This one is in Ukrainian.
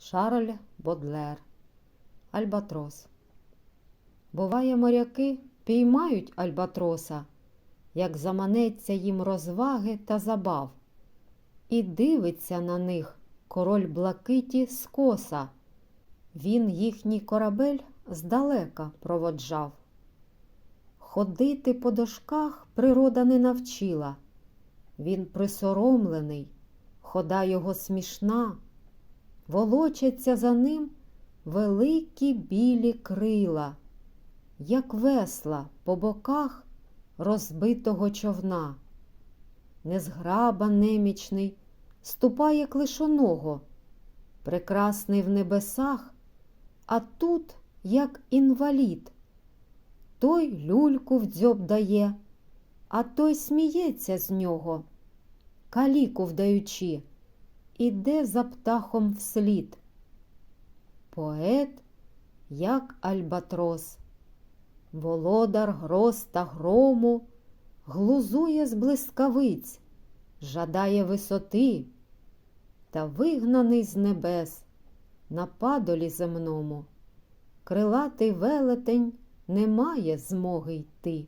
Шарль Бодлер. Альбатрос. Буває, моряки піймають альбатроса, як заманеться їм розваги та забав, і дивиться на них король блакиті скоса. Він їхній корабель здалека проводжав. Ходити по дошках природа не навчила. Він присоромлений, хода його смішна, волочаться за ним великі білі крила, як весла по боках розбитого човна. Незграба немічний ступає клишоного, прекрасний в небесах, а тут, як інвалід. Той люльку в дзьоб дає, а той сміється з нього, каліку вдаючи, іде за птахом вслід. Поет, як альбатрос, володар гроз та грому, глузує з блискавиць, жадає висоти, та вигнаний з небес на падолі земному, крилатий велетень не має змоги йти.